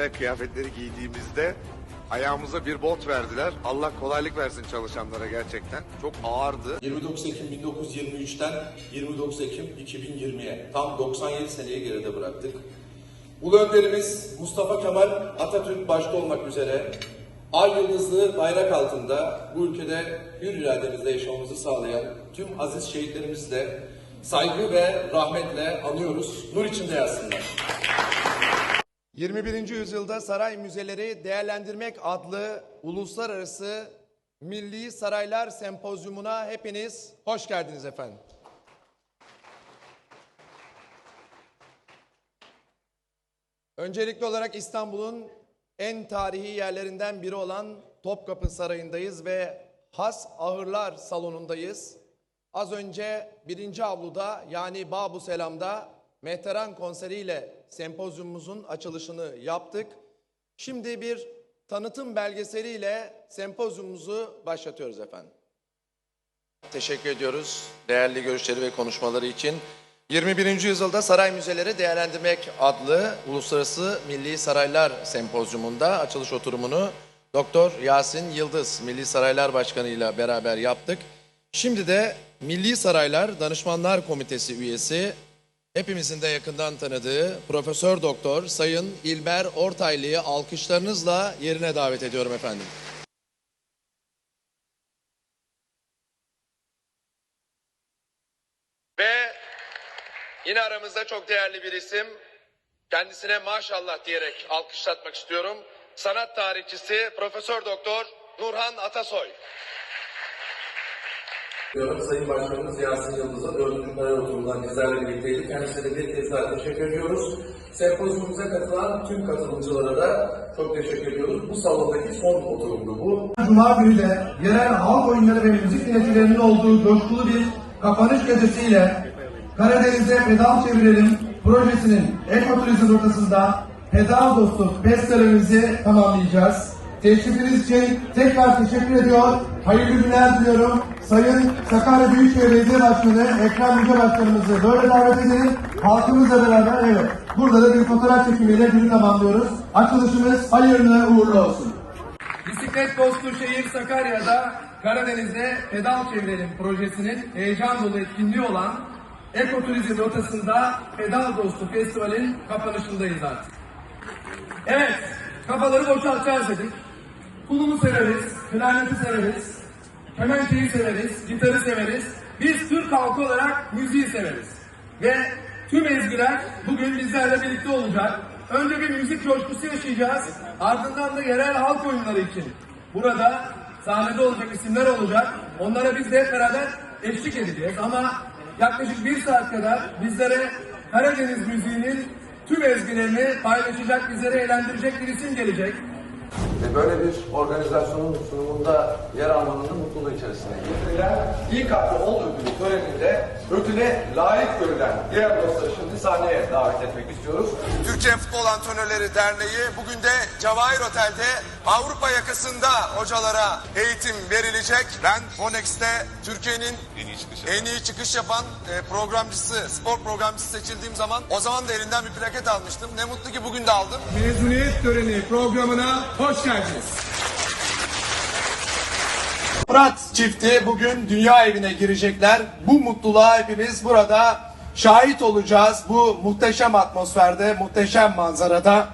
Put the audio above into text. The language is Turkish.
güzel kıyafetleri giydiğimizde ayağımıza bir bot verdiler. Allah kolaylık versin çalışanlara gerçekten. Çok ağırdı. 29 Ekim 1923'ten 29 Ekim 2020'ye tam 97 seneyi geride bıraktık. Ulu önderimiz Mustafa Kemal Atatürk başta olmak üzere ay yıldızlı bayrak altında bu ülkede hür irademizle yaşamamızı sağlayan tüm aziz şehitlerimizi de saygı ve rahmetle anıyoruz. Nur içinde yatsınlar. 21. yüzyılda saray müzeleri değerlendirmek adlı uluslararası Milli Saraylar Sempozyumuna hepiniz hoş geldiniz efendim. Öncelikli olarak İstanbul'un en tarihi yerlerinden biri olan Topkapı Sarayı'ndayız ve Has Ahırlar Salonu'ndayız. Az önce birinci avluda yani Babu Selam'da Mehteran konseriyle sempozyumumuzun açılışını yaptık. Şimdi bir tanıtım belgeseliyle sempozyumumuzu başlatıyoruz efendim. Teşekkür ediyoruz değerli görüşleri ve konuşmaları için. 21. yüzyılda saray müzeleri değerlendirmek adlı Uluslararası Milli Saraylar Sempozyumunda açılış oturumunu Doktor Yasin Yıldız Milli Saraylar Başkanı ile beraber yaptık. Şimdi de Milli Saraylar Danışmanlar Komitesi üyesi hepimizin de yakından tanıdığı Profesör Doktor Sayın İlber Ortaylı'yı alkışlarınızla yerine davet ediyorum efendim. Ve yine aramızda çok değerli bir isim. Kendisine maşallah diyerek alkışlatmak istiyorum. Sanat tarihçisi Profesör Doktor Nurhan Atasoy. Diyorum Sayın Başkanımız Yasin Yıldız'a dördüncü karar oturumundan bizlerle birlikteydi. Kendisine de bir kez daha teşekkür ediyoruz. Sempozyumumuza katılan tüm katılımcılara da çok teşekkür ediyoruz. Bu salondaki son oturumdu bu. Cuma günü de yerel halk oyunları ve müzik dinletilerinin olduğu coşkulu bir kapanış gecesiyle Karadeniz'e pedal çevirelim projesinin ekoturizm rotasında pedal dostu festivalimizi tamamlayacağız. Teşrifiniz tekrar teşekkür ediyor. Hayırlı günler diliyorum. Sayın Sakarya Büyükşehir Belediye Başkanı Ekrem Yüce Başkanımızı böyle davet edelim. Halkımızla beraber evet. Burada da bir fotoğraf çekimiyle günü tamamlıyoruz. Açılışımız hayırlı uğurlu olsun. Bisiklet dostu şehir Sakarya'da Karadeniz'de pedal çevirelim projesinin heyecan dolu etkinliği olan ekoturizm rotasında pedal dostu festivalin kapanışındayız artık. Evet, kafaları boşaltacağız dedik. Pulumu severiz, klarneti severiz, kemençeyi severiz, gitarı severiz. Biz Türk halkı olarak müziği severiz. Ve tüm ezgiler bugün bizlerle birlikte olacak. Önce bir müzik coşkusu yaşayacağız. Ardından da yerel halk oyunları için. Burada sahnede olacak isimler olacak. Onlara biz de hep beraber eşlik edeceğiz. Ama yaklaşık bir saat kadar bizlere Karadeniz müziğinin tüm ezgilerini paylaşacak, bizleri eğlendirecek bir isim gelecek. Ve böyle bir organizasyonun sunumunda yer almanın da mutluluğu içerisindeyim. Getirilen ilk hakkı ol ödülü töreninde ödüle layık görülen diğer dostları şimdi sahneye davet etmek istiyoruz. Türkçe Futbol Antrenörleri Derneği bugün de Cevahir Otel'de Avrupa yakasında hocalara eğitim verilecek. Ben Fonex'te Türkiye'nin en iyi çıkış, yapan e, programcısı, spor programcısı seçildiğim zaman o zaman da elinden bir plaket almıştım. Ne mutlu ki bugün de aldım. Mezuniyet töreni programına hoş geldiniz. Fırat çifti bugün dünya evine girecekler. Bu mutluluğa hepimiz burada şahit olacağız. Bu muhteşem atmosferde, muhteşem manzarada.